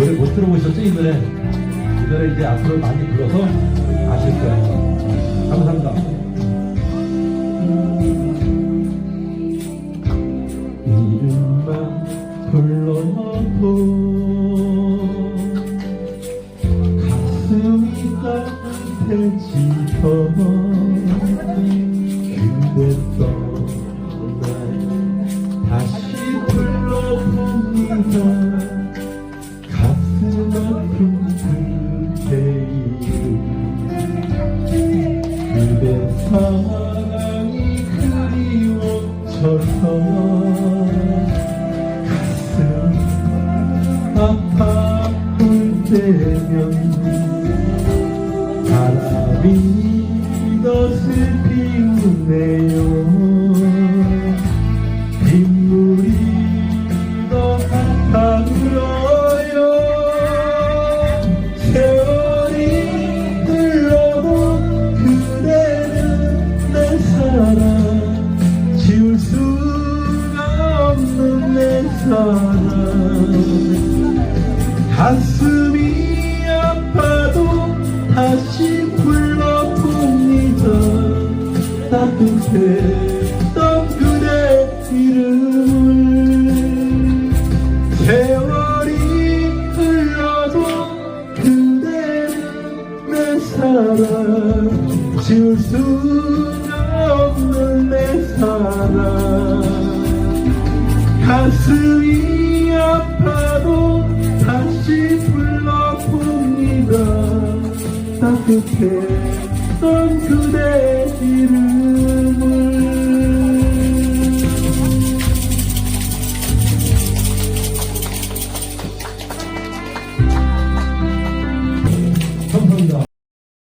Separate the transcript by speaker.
Speaker 1: 노래 못 들어보셨죠? 이 노래. 이 노래 이제 앞으로 많이 불러서 아실 거예요. 감사합니다. 이름만 불러도 가슴이 따뜻해지던 그대 떠나 다시 불러봅니다 사랑이 그리워져서 가슴 아파올 때면 바람이 더 슬피우네요 사랑 가슴이 아파도 다시 불러봅니다 따뜻했던 그대 이름을. 세월이 흘러도 그대는 내 사랑. 지울 수 가슴이 아파도 다시 불러봅니다. 따뜻했던 그대 이름